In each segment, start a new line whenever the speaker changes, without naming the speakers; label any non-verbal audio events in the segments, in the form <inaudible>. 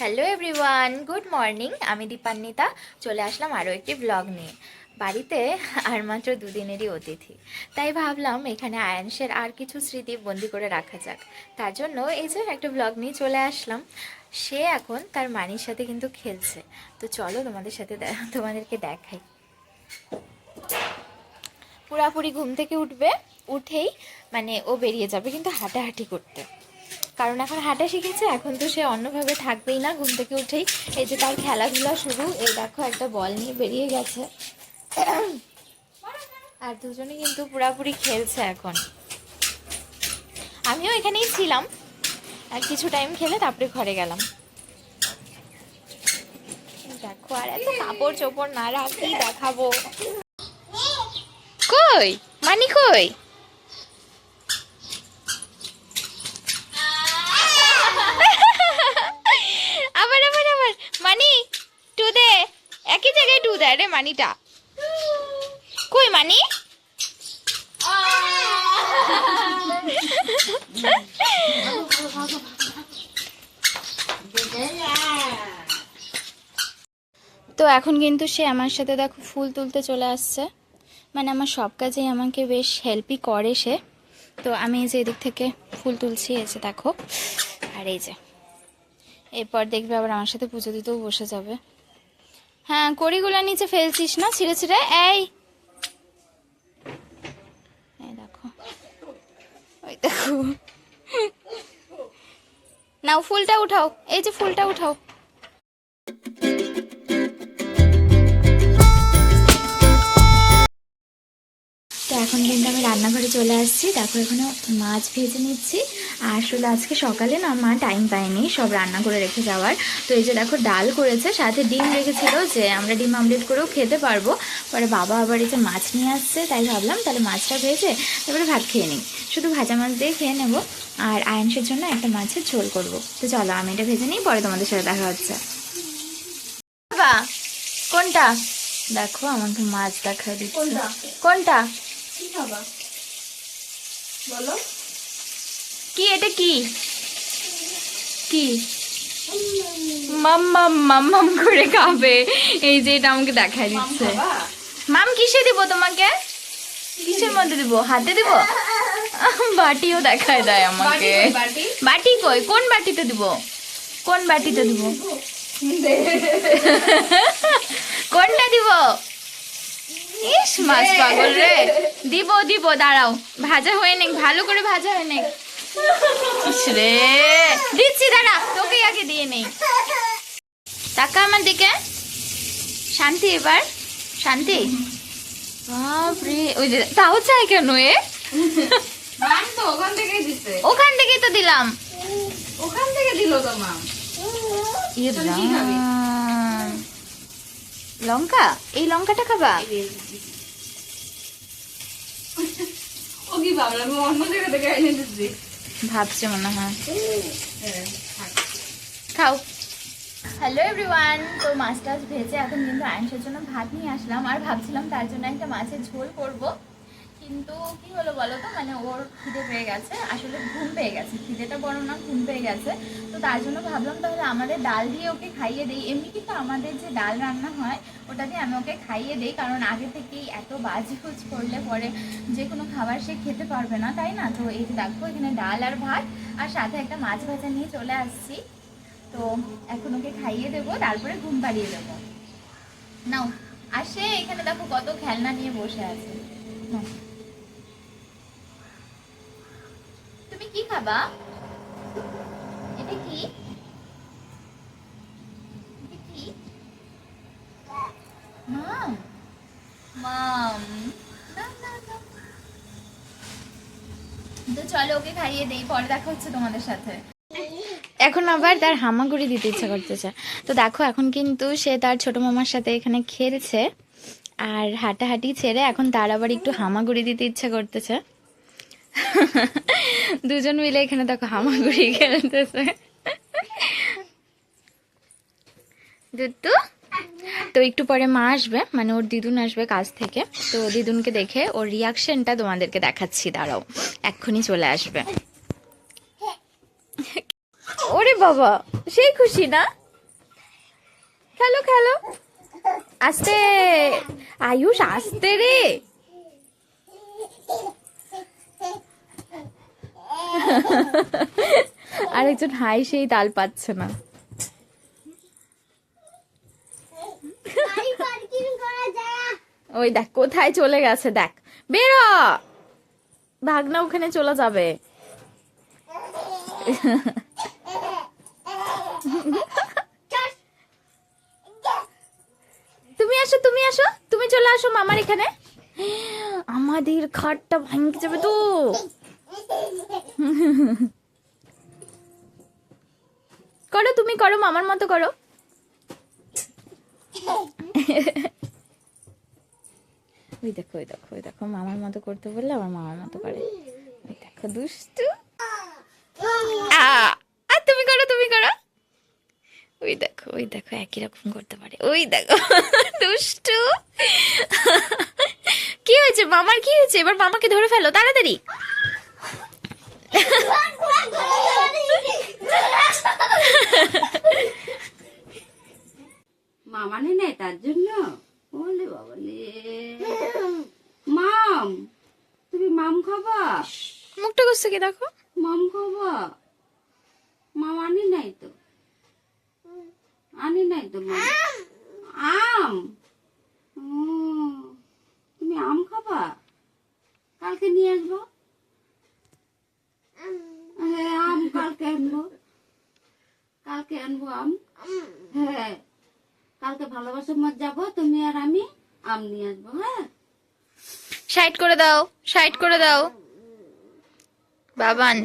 Hello everyone good morning আমি দীপান্বিতা, চলে আসলাম আরও একটি ব্লগ নিয়ে। বাড়িতে আর মাত্র দুদিনেরই অতিথি। তাই ভাবলাম এখানে আয়াংশের আর কিছু স্মৃতি বন্দি করে রাখা যাক। তার জন্য এই যে একটা ব্লগ নিয়ে চলে আসলাম। সে এখন তার মানির সাথে কিন্তু খেলছে। তো চলো তোমাদের সাথে তোমাদেরকে দেখাই। পুরাপুরি ঘুম থেকে উঠবে, উঠেই মানে ও বেরিয়ে যাবে কিন্তু হাঁটাহাঁটি করতে। কারণ এখন হাঁটা শিখেছে, এখন তো সে অন্যভাবে থাকবেই না ঘুম থেকে উঠেই। এই যে তার খেলাধুলা শুরু, এই দেখো একটা বল নিয়ে বেরিয়ে গেছে। আর দুজনে কিন্তু পুরাপুরি খেলছে এখন। আমিও এখানেই ছিলাম। আর কিছু টাইম খেলে তারপরে ঘরে গেলাম। দেখো, আর এত কাপড় চোপড় না রাখি, দেখাবো। কই? মানি কই আবার আবার আবার মানি টু দে একই জায়গায় রে মানিটা। কই মানি? তো এখন কিন্তু সে আমার সাথে দেখো ফুল তুলতে চলে আসছে। মানে আমার সব কাজেই আমাকে বেশ হেল্পই করে সে। তো আমি এই যে এদিক থেকে ফুল তুলছি, এই যে দেখো। আর এই যে, এরপর দেখবে আবার আমার সাথে পুজো দিতেও বসে যাবে। হ্যাঁ কড়িগুলো নিচে ফেলছিস না, ছিঁড়ে ছিঁড়ে। এই। দেখো। ওই দেখো। নাও, ফুলটা উঠাও। এই যে ফুলটা উঠাও। এখন কিন্তু আমি রান্নাঘরে চলে আসছি। দেখো এখানে মাছ ভেজে নিচ্ছি। আর আসলে আজকে সকালে না মা টাইম পায়নি সব রান্না করে রেখে যাওয়ার। তো এই যে দেখো ডাল করেছে সাথে ডিম রেখেছিল যে আমরা ডিম আমলেট করেও খেতে পারব। পরে বাবা আবার এই যে মাছ নিয়ে আসছে তাই ভাবলাম তাহলে মাছটা ভেজে তারপরে ভাত খেয়ে নিই। শুধু ভাজা মাছ দিয়ে খেয়ে নেব। আর আয়নসের জন্য একটা মাছের ঝোল করব। তো চলো আমি এটা ভেজে নিই পরে তোমাদের সাথে দেখা হচ্ছে। বাবা কোনটা? দেখো আমাকে মাছ দেখা দিচ্ছে।
কোনটা? কি খাবা? বলো।
কি এটা কি? কি? মাম্মাম মাম্মাম করে খাবে। এই যে এটা আমাকে দেখাই দিচ্ছে। মাম কিসে দিব তোমাকে? কিসের মধ্যে দিব? হাতে দিব? <laughs> বাটিও দেখায় দেয় আমাকে।
বাটি?
বাটি কই? কোন বাটিতে দিব? কোন বাটিতে দিব? <laughs> কোনটা দিব? ইস মাছ পাগল রে। দিব দিব দাঁড়াও। ভাজা হয়ে নেক ভালো করে ভাজা হয়ে নেক। ইস রে দিচ্ছি দাঁড়া তোকে আগে দিয়ে নেই। টাকা আমার দিকে। শান্তি এবার শান্তি। বাপরে ওই যে তাও চাই কেন এ?
ওখান থেকেই
তো দিলাম।
ওখান থেকে দিল তো মাম
ইয়ে
তুমি কি খাবি?
রাম। লঙ্কা? এই লঙ্কাটা খাবা?
ও কি ভাবলাম অন্য জায়গা থেকে এনে দিচ্ছি।
ভাবছে মনে হয়।
হ্যাঁ,
খাও। হ্যালো এভরিওয়ান তো মাছ টাছ ভেজে এখন কিন্তু আয়ুষের জন্য ভাত নিয়ে আসলাম। আর ভাবছিলাম তার জন্য একটা মাছের ঝোল করব। কিন্তু কি হলো বলো তো? মানে ওর খিদে পেয়ে গেছে, আসলে ঘুম পেয়ে গেছে। খিদেটা বড় না, ঘুম পেয়ে গেছে। তো তার জন্য ভাবলাম তাহলে আমাদের ডাল দিয়ে ওকে খাইয়ে দিই। এমনি কিন্তু আমাদের যে ডাল রান্না হয়, ওটা দিয়ে আমি ওকে খাইয়ে দিই। কারণ আগে থেকেই এত বাজি খুঁজ করলে পরে যে কোনো খাবার সে খেতে পারবে না, তাই না? তো এই যে দেখো, এখানে ডাল আর ভাত, আর সাথে একটা মাছ ভাজা নিয়ে চলে আসছি। তো এখন ওকে খাইয়ে দেবো, তারপরে ঘুম পাড়িয়ে দেবো। নাও, আর সে এখানে দেখো কত খেলনা নিয়ে বসে আছে। নাও। খাবা এটা কি? তো চলো ওকে খাইয়ে দেই, পরে দেখা হচ্ছে তোমাদের সাথে। এখন আবার তার হামাগুড়ি দিতে ইচ্ছা করতেছে। তো দেখো, এখন কিন্তু সে তার ছোট মামার সাথে এখানে খেলছে। আর হাঁটাহাঁটি ছেড়ে এখন তার আবার একটু হামাগুড়ি দিতে ইচ্ছা করতেছে। দুজন মিলে এখানে দেখো হামাগুড়ি খেলতেছে। দুত্তু তো একটু পরে মা আসবে মানে ওর দিদুন আসবে কাজ থেকে। তো দিদুনকে দেখে ওর রিয়াকশনটা তোমাদেরকে দেখাচ্ছি, দাঁড়াও, এক্ষুনি চলে আসবে। ওরে বাবা সেই খুশি না? খেলো খেলো। আস্তে, আয়ুষ, আস্তে রে। <laughs> আরেকজন হাই সেই তাল পাচ্ছে না। ওই দেখ, কোথায় চলে গেছে, দেখ। বেরো! ভাগনা ওখানে চলে যাবে। তুমি আসো তুমি আসো, তুমি চলে আসো মামার এখানে। <gasps> আমাদের খাটটা ভাঙে যাবে তো। <laughs> করো তুমি করো মামার মতো করো। ওই দেখো ওই দেখো ওই দেখো মামার মতো করতে বললে আবার মামার মতো করে। ওই দেখো দুষ্টু। আ, আ, তুমি করো তুমি করো। ওই দেখো ওই দেখো একই রকম করতে পারে। ওই দেখো <laughs> দুষ্টু। <laughs> কি হয়েছে মামার কি হয়েছে? এবার মামাকে ধরে ফেলো তাড়াতাড়ি।
মামানে নেই তার জন্য? বলে বাবালে। মাম তুমি মাম খাবা?
মুখটা করছে কি দেখো?
মাম খাবা? মাম আনি নাই তো। আনি নাই তো মাম। আম? তুমি আম খাবা? কালকে নিয়ে আসব? হ্যাঁ আম কালকে আনব। কালকে আনব আম? হ্যাঁ। কালকে ভালোবাসার মাঠ যাব তুমি আর আমি আম নিয়ে আসব হ্যাঁ?
সাইড করে দাও সাইড করে দাও। বাবান।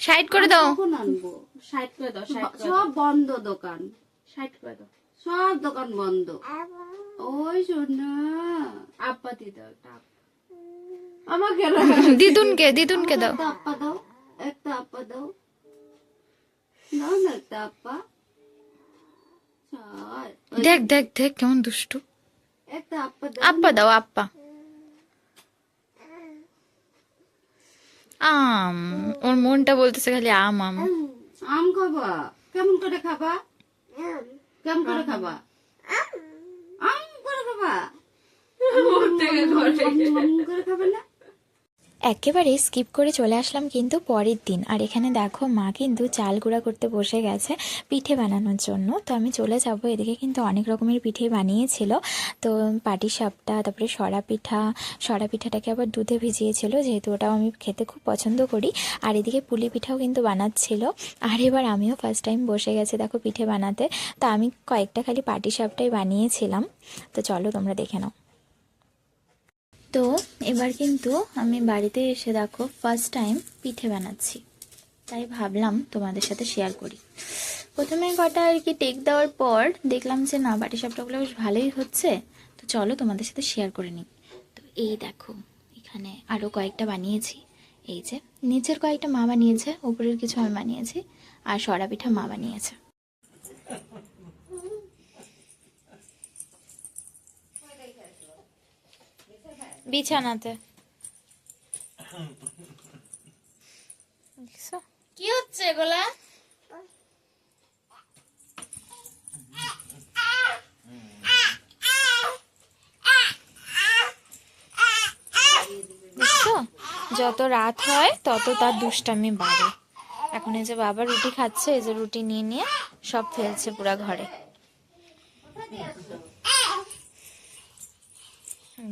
সাইড করে দাও।
কখন আনব?
সাইড করে দাও সাইড
সব বন্ধ দোকান।
সাইড করে দাও।
সব দোকান বন্ধ। ওই শোনা
আব্বা দিয়ে দাও আব্বা। আমাকে
দিদুনকে দিদুনকে দাও।
একটা আপ্পা দাও একটা আপ্পা দাও।
দেখ দেখ দেখ কেমন দুষ্টু।
আপা দাও।
আপ্পা দাও আপ্পা। আম ওর মনটা বলতেছে খালি আম আম।
আম খাবা। কেমন করে খাবা? কেমন করে খাবা আম করে খাবা আম করে খাবে না
একেবারে স্কিপ করে চলে আসলাম কিন্তু পরের দিন। আর এখানে দেখো মা কিন্তু চাল গুঁড়া করতে বসে গেছে পিঠে বানানোর জন্য। তো আমি চলে যাব, এদিকে কিন্তু অনেক রকমের পিঠে বানিয়েছিল। তো পাটি সাপটা, তারপরে সরা পিঠা, সরা পিঠাটাকে আবার দুধে ভিজিয়েছিল, যেহেতু ওটাও আমি খেতে খুব পছন্দ করি। আর এদিকে পুলি পিঠাও কিন্তু বানাচ্ছিল। আর এবার আমিও ফার্স্ট টাইম বসে গেছি দেখো পিঠে বানাতে। তো আমি কয়েকটা খালি পাটি সাপটাই বানিয়েছিলাম। তো চলো তোমরা দেখে নাও। তো এবার কিন্তু আমি বাড়িতে এসে দেখো ফার্স্ট টাইম পিঠে বানাচ্ছি। তাই ভাবলাম তোমাদের সাথে শেয়ার করি। প্রথমে কটা আর কি টেক দেওয়ার পর দেখলাম যে না, বাটি সাপটাগুলো বেশ ভালোই হচ্ছে। তো চলো তোমাদের সাথে শেয়ার করে নিই। তো এই দেখো, এখানে আরও কয়েকটা বানিয়েছি। এই যে, নিচের কয়েকটা মা বানিয়েছে, উপরের কিছু আমি বানিয়েছি। আর সরা পিঠা মা বানিয়েছে। বিছানাতে। কি হচ্ছে এগুলা? যত রাত হয়, তত তার দুষ্টামি বাড়ে। এখন এই যে বাবা রুটি খাচ্ছে, এই যে রুটি নিয়ে নিয়ে সব ফেলছে পুরা ঘরে।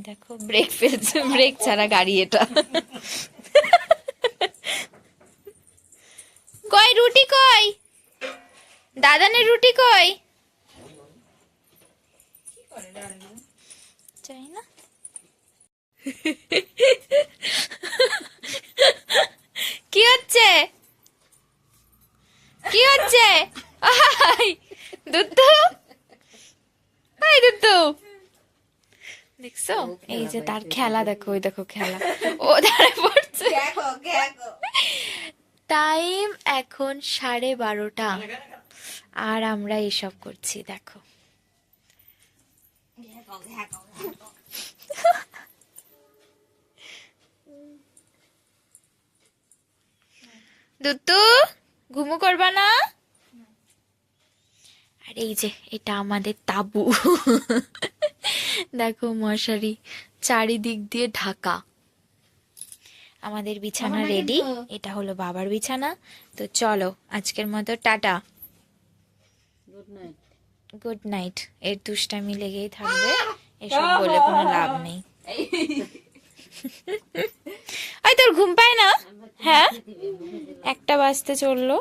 দেখো ব্রেক ফেলছে ব্রেক ছাড়া গাড়ি এটা। কই, রুটি কই? দাদানের রুটি কই? চাই না। কি হচ্ছে? কি হচ্ছে? আই দুত্তু দেখছ? এই যে তার খেলা দেখো ওই দেখো খেলা। ও দাঁড়ে পড়ছে। টাইম এখন সাড়ে বারোটা। আর আমরা এসব করছি দেখো। দুত্তু ঘুমু করবা না? আর এই যে এটা আমাদের তাবু। দেখো মশারি চারিদিক দিয়ে ঢাকা। আমাদের বিছানা রেডি এটা হলো বাবার বিছানা। তো চলো আজকের মতো tata.
Good night
good night এর দুষ্টামি লেগেই থাকবে। এসব বলে কোনো লাভ নেই। <laughs> ওই তোর ঘুম পায় না? হ্যাঁ? একটা বাজতে চলল।